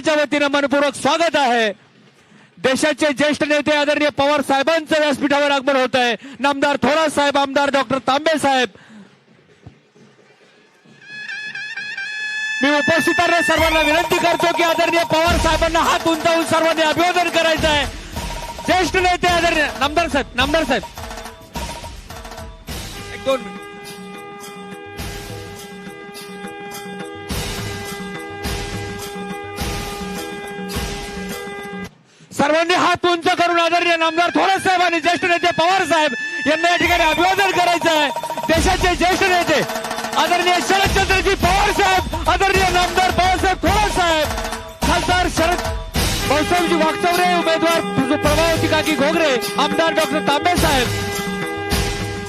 पक्षाच्या वतीनं मनपूर्वक स्वागत आहे. देशाचे ज्येष्ठ नेते आदरणीय पवार साहेबांचं व्यासपीठावर आगमन होत आहे. नामदार थोरात साहेब आमदार डॉक्टर तांबे साहेब. मी उपस्थितांना सर्वांना विनंती करतो की आदरणीय पवार साहेबांना हात उंचावून सर्वांनी अभिवादन करायचं आहे. ज्येष्ठ नेते आदरणीय नामदार साहेब नामदार साहेब. एक दोन मिनिट. सर्वांनी हात उंच करून आदरणीय नामदार थोरात साहेब आणि ज्येष्ठ नेते पवार साहेब यांना या ठिकाणी अभिवादन करायचं आहे. देशाचे ज्येष्ठ नेते आदरणीय शरदचंद्रजी पवार साहेब आदरणीय नामदार बाळासाहेब थोरात साहेब खासदार शरद भाऊसाहेबजी वागचौरे उमेदवार प्रभावती काकी घोगरे आमदार डॉक्टर तांबे साहेब.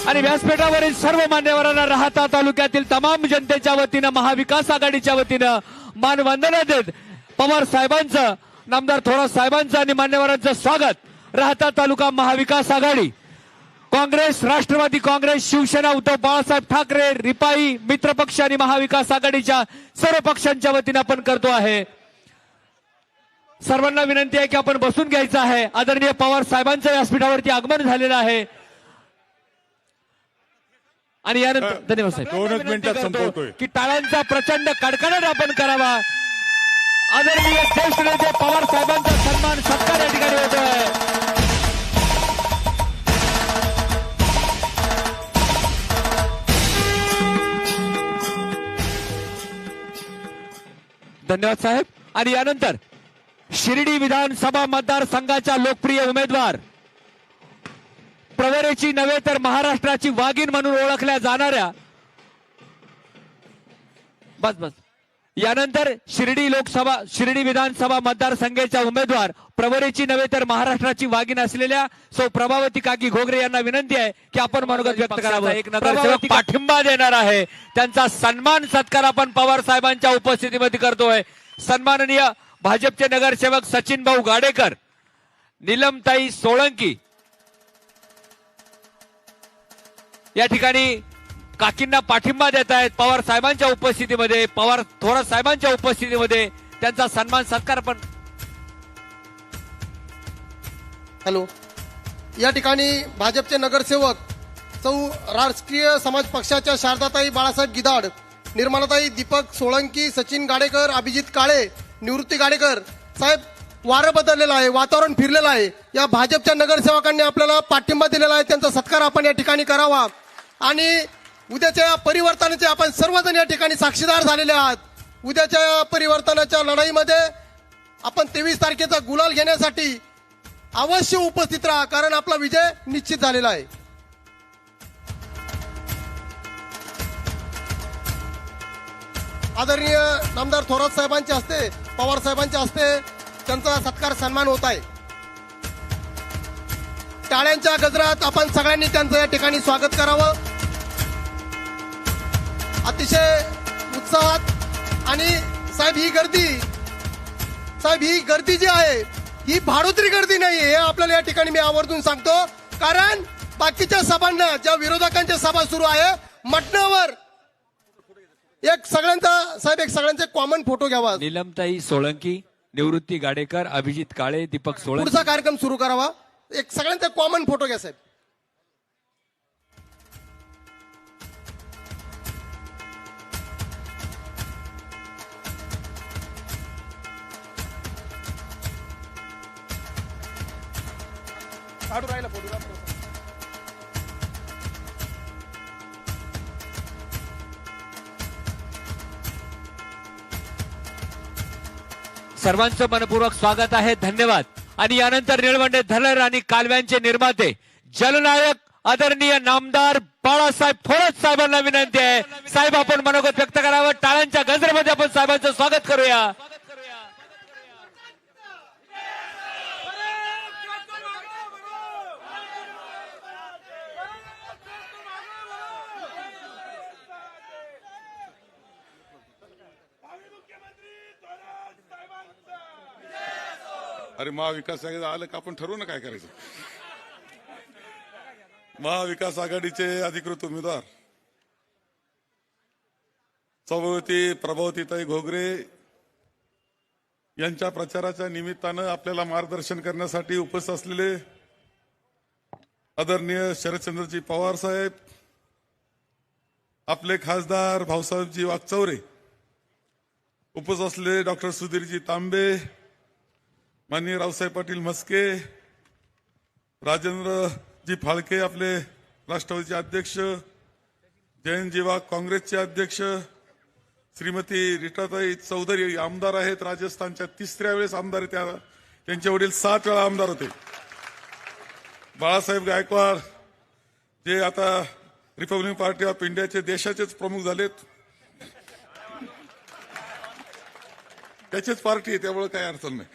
आणि व्यासपीठावरील सर्व मान्यवरांना राहता तालुक्यातील तमाम जनतेच्या वतीनं महाविकास आघाडीच्या वतीनं मानवंदना देत पवार साहेबांचं नामदार थोरात साहेबांचं आणि मान्यवरांचं स्वागत. राहता तालुका महाविकास आघाडी. काँग्रेस राष्ट्रवादी काँग्रेस शिवसेना उद्धव बाळासाहेब ठाकरे रिपाई मित्रपक्ष आणि महाविकास आघाडीच्या सर्व पक्षांच्या वतीनं आपण करतो आहे. सर्वांना विनंती आहे की आपण बसून घ्यायचं आहे. आदरणीय पवार साहेबांचं व्यासपीठावरती आगमन झालेलं आहे. आणि यानंतर धन्यवाद साहेब. की टाळ्यांचा प्रचंड कडकडाट आपण करावा. आदरणीय ज्येष्ठ नेते पवार साहेबांचा सन्मान सत्कार या ठिकाणी होतोय. धन्यवाद साहेब. आणि यानंतर शिर्डी विधानसभा मतदारसंघाच्या लोकप्रिय उमेदवार. प्रवरेची नव्हे तर महाराष्ट्राची वाघीण म्हणून ओळखल्या जाणाऱ्या बस बस. यानंतर शिर्डी लोकसभा शिर्डी विधानसभा मतदारसंघाच्या उमेदवार प्रवरेची नव्हे तर महाराष्ट्राची वाघीण असलेल्या सौ प्रभावती काकी घोगरे यांना विनंती आहे की आपण मनोगत व्यक्त करावं. एक नगरसेवक पाठिंबा देणार आहे. त्यांचा सन्मान सत्कार आपण पवार साहेबांच्या उपस्थितीमध्ये करतोय. सन्माननीय भाजपचे नगरसेवक सचिन भाऊ गाडेकर निलमताई सोळंकी. या ठिकाणी काकींना पाठिंबा देत आहेत पवार साहेबांच्या उपस्थितीमध्ये पवार थोरात साहेबांच्या उपस्थितीमध्ये त्यांचा सन्मान सत्कार पण. हॅलो. या ठिकाणी भाजपचे नगरसेवक सौ राष्ट्रीय समाज पक्षाच्या शारदाताई बाळासाहेब गिदाड निर्मलाताई दीपक सोळंकी सचिन गाडेकर अभिजित काळे निवृत्ती गाडेकर साहेब वारं बदललेलं आहे वातावरण फिरलेलं आहे. या भाजपच्या नगरसेवकांनी आपल्याला पाठिंबा दिलेला आहे. त्यांचा सत्कार आपण या ठिकाणी करावा. आणि उद्याच्या या परिवर्तनाचे आपण सर्वजण या ठिकाणी साक्षीदार झालेले आहात. उद्याच्या या परिवर्तनाच्या लढाईमध्ये आपण तेवीस तारखेचा गुलाल घेण्यासाठी अवश्य उपस्थित राहा कारण आपला विजय निश्चित झालेला आहे. आदरणीय नामदार थोरात साहेबांचे हस्ते पवार साहेबांच्या हस्ते त्यांचा सत्कार सन्मान होत आहे. टाळ्यांच्या गजरात आपण सगळ्यांनी त्यांचं या ठिकाणी स्वागत करावं. अतिशय उत्साहात आणि साहेब ही गर्दी साहेब ही गर्दी जी आहे ही भाडोत्री गर्दी नाही हे आपल्याला या ठिकाणी मी आवर्जून सांगतो. कारण बाकीच्या सभांना ज्या विरोधकांच्या सभा सुरू आहे मटणावर एक सगळ्यांचा साहेब एक सगळ्यांचे कॉमन फोटो घ्यावा. निलमताई सोळंकी निवृत्ती गाडेकर अभिजित काळे दीपक सोळंकी. पुढचा कार्यक्रम सुरू करावा. एक सगळ्यांचा कॉमन फोटो घ्या साहेब. काढू राहिला फोटोग्राफ सर्वांचं मनपूर्वक स्वागत आहे धन्यवाद. आणि यानंतर निळवंडे धलर आणि कालव्यांचे निर्माते जलनायक आदरणीय नामदार बाळासाहेब थोरात साहेबांना विनंती आहे. साहेब आपण मनोगत व्यक्त करावं. टाळ्यांच्या गजरेमध्ये आपण साहेबांचं स्वागत करूया. अरे महाविकास आघाडी आलं का आपण ठरवू ना काय करायचं? महाविकास आघाडीचे अधिकृत उमेदवार. चौवती प्रभावतीताई घोगरे यांच्या प्रचाराच्या निमित्तानं आपल्याला मार्गदर्शन करण्यासाठी उपस्थित असलेले आदरणीय शरदचंद्रजी पवार साहेब आपले खासदार भाऊसाहेबजी वागचौरे उपस्थित असलेले डॉक्टर सुधीरजी तांबे माननीय रावसाहेब पाटील मस्के राजेंद्रजी फाळके आपले राष्ट्रवादीचे अध्यक्ष जयंत जीवा काँग्रेसचे अध्यक्ष श्रीमती रिटाताई चौधरी आमदार आहेत राजस्थानच्या तिसऱ्या वेळेस आमदार त्या त्यांचे वडील सात वेळा आमदार होते. बाळासाहेब गायकवाड जे आता रिपब्लिकन पार्टी ऑफ इंडियाचे देशाचेच प्रमुख झालेत. त्याचीच पार्टी आहे त्यामुळे काही अडचण नाही.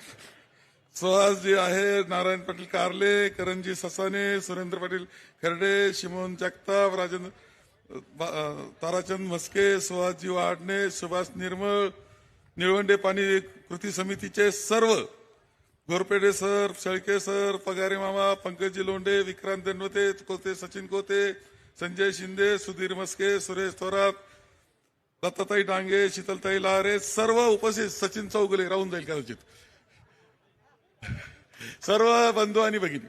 सुहासजी आहे नारायण पाटील कारले करंजी ससाने सुरेंद्र पाटील खर्डे शिमोन जगताप राजेंद्र ताराचंद म्हस्के सुहासजी वाडणे सुभाष निर्मळ निळवंडे पाणी कृती समितीचे सर्व घोरपेडे सर शेळके सर पगारे मामा पंकजी लोंढे विक्रांत दंडवते कोते सचिन कोते संजय शिंदे सुधीर मस्के सुरेश थोरात दत्ताताई डांगे शीतलताई लहारे सर्व उपस्थित सचिन चौगुले राहून जाईल कदाचित. सर्व बंधू आणि भगिनी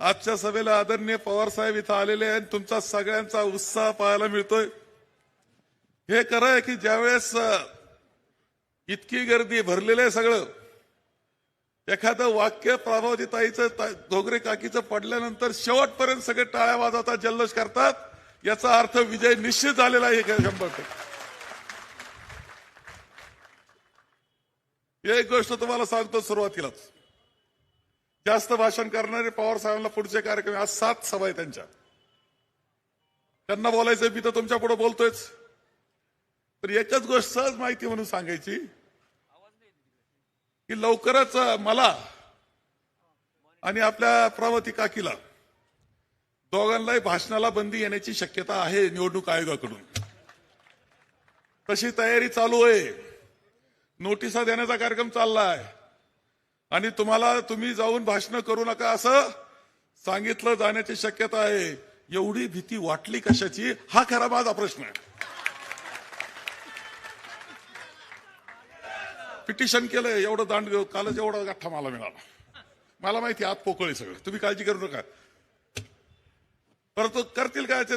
आजच्या सभेला आदरणीय पवार साहेब इथं आलेले आहेत. तुमचा सगळ्यांचा उत्साह पाहायला मिळतोय. हे खरं आहे की ज्यावेळेस इतकी गर्दी भरलेलं आहे सगळं एखादं वाक्य प्रभावती ताईचं ता- काकीचं पडल्यानंतर शेवटपर्यंत सगळे टाळ्या वाजवतात जल्लोष करतात याचा अर्थ विजय निश्चित झालेला आहे शंभर टक्के. एक गोष्ट तुम्हाला सांगतो सुरुवातीलाच. जास्त भाषण करणारे पवार साहेबांना पुढचे कार्यक्रम आज सात सभा आहे त्यांच्या. त्यांना बोलायचं मी तर तुमच्यापुढे बोलतोयच. तर याच्याच गोष्ट सहज माहिती म्हणून सांगायची की लवकरच मला आणि आपल्या प्रवती काकीला दोघांनाही भाषणाला बंदी येण्याची शक्यता आहे निवडणूक आयोगाकडून. तशी तयारी चालू आहे. नोटिसा देण्याचा कार्यक्रम चाललाय. आणि तुम्हाला तुम्ही जाऊन भाषण करू नका असं सांगितलं जाण्याची शक्यता आहे. एवढी भीती वाटली कशाची? हा खरा माझा प्रश्न आहे. पिटिशन केलंय एवढं दांड कालच एवढा गठ्ठा मला मिळाला. मला माहिती आत पोकळी सगळं. तुम्ही काळजी करू नका. परंतु करतील काय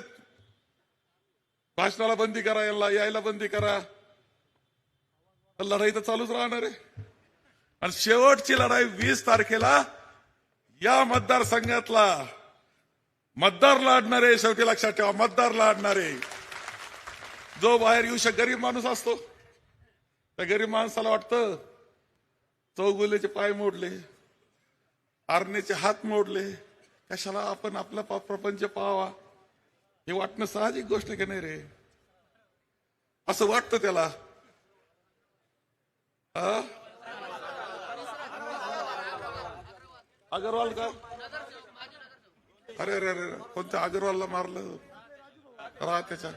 भाषणाला बंदी करा याला यायला बंदी करा. लढाई तर चालूच राहणार आहे. आणि शेवटची लढाई वीस तारखेला या मतदारसंघातला मतदार लढणारे शेवटी लक्षात ठेवा मतदार लढणारे. जो बाहेर येऊ शक गरीब माणूस असतो. त्या गरीब माणसाला वाटतं चौगुलेचे पाय मोडले आरणेचे हात मोडले कशाला आपण आपला पा- प्रपंच पाहावा? हे वाटणं साहजिक गोष्ट की नाही रे? असं वाटतं त्याला. अगरवाल का? अरे अरे अरे कोणत्या अगरवालला मारलं? राहा त्याच्या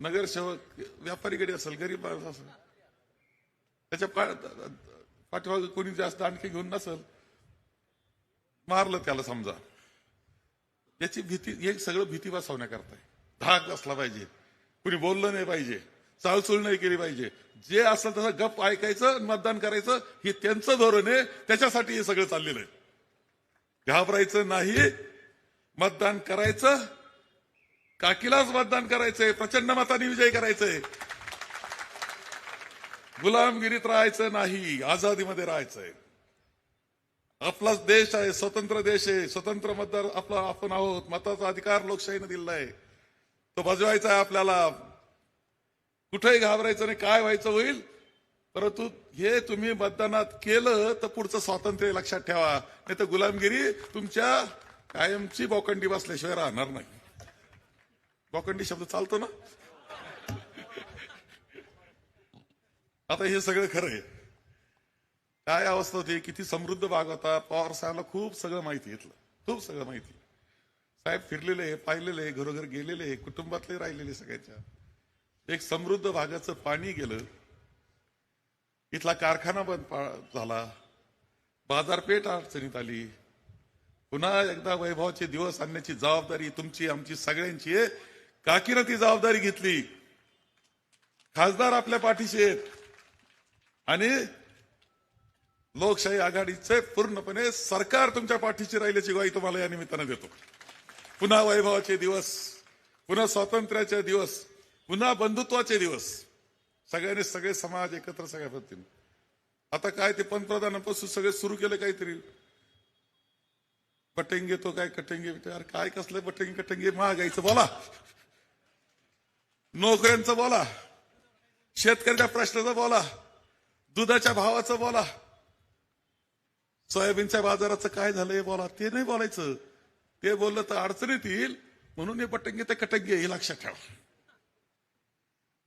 नगरसेवक व्यापारीकडे असेल गरीब माणूस असेल. त्याच्या पाठीमागे कोणी जास्त आणखी घेऊन नसेल मारलं त्याला समजा. याची भीती हे सगळं भीती बसवण्याकरता धाक असला पाहिजे. कुणी बोललं नाही पाहिजे. चालचूल नाही केली पाहिजे. जे असेल तसं गप ऐकायचं मतदान करायचं हे त्यांचं धोरण आहे. त्याच्यासाठी हे सगळं चाललेलं आहे. घाबरायचं नाही. मतदान करायचं. काकीलाच मतदान करायचंय. प्रचंड मताने विजय करायचंय. गुलामगिरीत राहायचं नाही. आझादीमध्ये राहायचंय. आपलाच देश आहे. स्वतंत्र देश आहे. स्वतंत्र मतदार आपला आपण आहोत. मताचा अधिकार लोकशाहीने दिलेला आहे. तो बजवायचा आहे आपल्याला. कुठेही घाबरायचं नाही काय व्हायचं होईल. परंतु हे तुम्ही मतदानात केलं तर पुढचं स्वातंत्र्य लक्षात ठेवा. नाही तर गुलामगिरी तुमच्या कायमची बोकंडी बसल्याशिवाय राहणार नाही. बोकंडी शब्द चालतो ना? आता हे सगळं खरं आहे. काय अवस्था होती? किती समृद्ध भाग होता? पवार साहेबला खूप सगळं माहिती घेतलं. खूप सगळं माहिती. साहेब फिरलेले पाहिलेले घरोघर गेलेले कुटुंबातले राहिलेले सगळ्याच्या. एक समृद्ध भागाचं पाणी गेलं. इथला कारखाना बंद पा- झाला. बाजारपेठ अडचणीत आली. पुन्हा एकदा वैभवाचे दिवस आणण्याची जबाबदारी तुमची आमची सगळ्यांची आहे. काकीनं ती जबाबदारी घेतली. खासदार आपल्या पाठीशी आहेत. आणि लोकशाही आघाडीचे पूर्णपणे सरकार तुमच्या पाठीशी राहिल्याची ग्वाही तुम्हाला या निमित्तानं देतो. पुन्हा वैभवाचे दिवस पुन्हा स्वातंत्र्याचे दिवस. पुन्हा बंधुत्वाचे दिवस. सगळ्यांनी सगळे समाज एकत्र सगळ्या पद्धतीने. आता काय ते पंतप्रधानापासून सगळे सुरू केले काहीतरी. पटेंगे तो काय कटेंगे अरे काय कसलं पटेंगे कटेंगे? महागाईचं बोला. नोकऱ्यांचं बोला. शेतकऱ्याच्या प्रश्नाचं बोला. दुधाच्या भावाचं बोला. सोयाबीनच्या बाजाराचं काय झालंय बोला. ते नाही बोलायचं. ते बोललं तर अडचणीत येईल. म्हणून हे पटंगे ते कटंगे हे लक्षात ठेवा.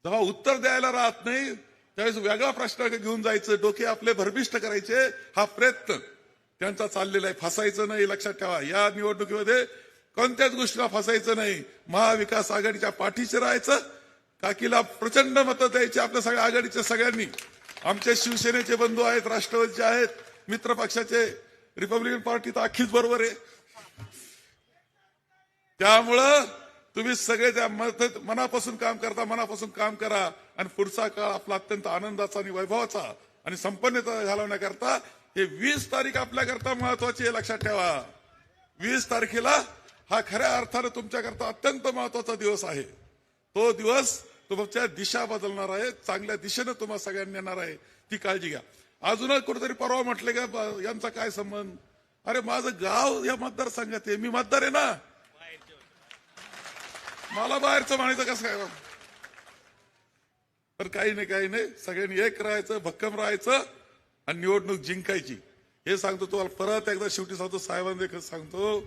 जेव्हा उत्तर द्यायला राहत नाही त्यावेळेस वेगळा प्रश्न घेऊन जायचं डोके आपले भरभिष्ट करायचे हा प्रयत्न. त्यांचा चाललेला आहे फसायचं नाही लक्षात ठेवा. या निवडणुकीमध्ये कोणत्याच गोष्टीला फसायचं नाही. महाविकास आघाडीच्या पाठीशी राहायचं काकीला प्रचंड मतं द्यायची आपल्या सगळ्या आघाडीच्या सगळ्यांनी. आमचे शिवसेनेचे बंधू आहेत राष्ट्रवादीचे आहेत मित्र पक्षाचे रिपब्लिकन पार्टी तर अख्खीच बरोबर आहे. त्यामुळं तुम्ही सगळे त्या मनापासून काम करता मनापासून काम करा आणि पुढचा काळ आपला अत्यंत आनंदाचा आणि वैभवाचा आणि संपन्नता घालवण्याकरता हे वीस तारीख आपल्याकरता महत्वाची आहे लक्षात ठेवा. वीस तारखेला हा खऱ्या अर्थानं तुमच्याकरता अत्यंत महत्त्वाचा दिवस आहे. तो दिवस तुमच्या दिशा बदलणार आहे चांगल्या दिशेनं तुम्हा सगळ्यांनी येणार आहे ती काळजी घ्या. अजूनच कुठेतरी परवा म्हटले का ब- यांचा काय संबंध? अरे माझं गाव या मतदारसंघात आहे मी मतदार आहे ना. मला बाहेरचं म्हणायचं कसं काय तर काही नाही काही नाही. सगळ्यांनी एक राहायचं भक्कम राहायचं आणि निवडणूक जिंकायची. हे सांगतो तुम्हाला. परत एकदा शेवटी सांगतो साहेबांना सांगतो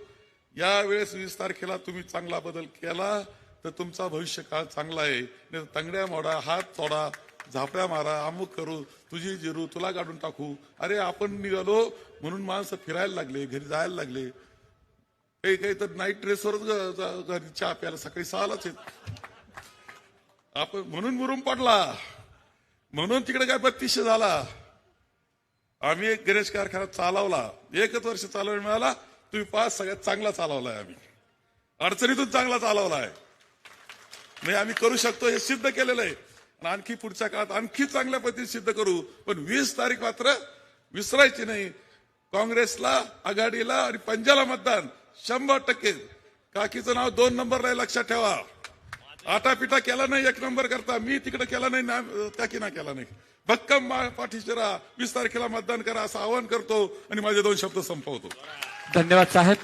यावेळेस वीस तारखेला तुम्ही चांगला बदल केला तर तुमचा भविष्य काळ चांगला आहे. नाही तंगड्या मोडा हात तोडा झापड्या मारा अमुक करू तुझी जिरू तुला काढून टाकू. अरे आपण निघालो म्हणून माणसं फिरायला लागले घरी जायला लागले. काही काही तर नाईट ड्रेसवरच घरी चहा प्यायला सकाळी सहालाच येत आपण म्हणून मुरुम पडला. म्हणून तिकडे काय बत्तीसशे झाला. आम्ही एक गणेश कारखाना चालवला. एकच वर्ष चालवायला मिळाला. तुम्ही पाच सगळ्यात चांगला चालवलाय आम्ही. अडचणीतून चांगला चालवलाय. नाही आम्ही करू शकतो हे सिद्ध केलेलं आहे. आणि आणखी पुढच्या काळात आणखी चांगल्या पद्धतीने सिद्ध करू. पण वीस तारीख मात्र विसरायची नाही. काँग्रेसला आघाडीला आणि पंजाला मतदान. शंभर टक्के. काकीचं नाव दोन नंबरला आहे, लक्षात ठेवा. आटापिटा केला नाही एक नंबर करता. मी तिकडे केला नाही ना- काकीना केला नाही. भक्कम मा- पाठीशी राहा. वीस तारखेला मतदान करा असं आवाहन करतो आणि माझे दोन शब्द संपवतो. धन्यवाद साहेब.